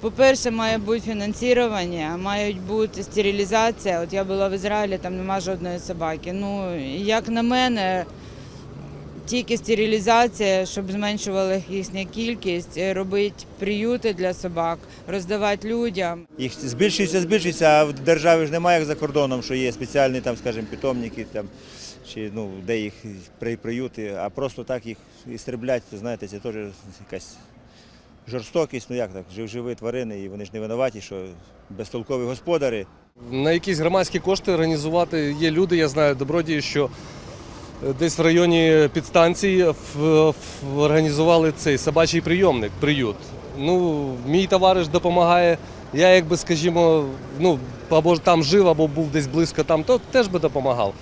По-перше, має бути фінансування, мають бути стерилізація. От я була в Ізраїлі, там нема жодної собаки. Ну, як на мене, тільки стерилізація, щоб зменшувала їхня кількість, робити приюти для собак, роздавати людям. Їх збільшується, збільшується, а в державі ж немає як за кордоном, що є спеціальні там, скажімо, питомники там, чи ну, де їх приюти, а просто так їх істреблять, знаєте, це теж якась жорстокість, ну як так, жив- живі тварини, і вони ж не винуваті, що безтолкові господарі. На якісь громадські кошти організувати є люди, я знаю, добродії, що е, десь в районі підстанції організували цей собачий прийомник, приют. Ну, мій товариш допомагає. Я, якби, скажімо, ну, або там жив, або був десь близько там, то теж би допомагав.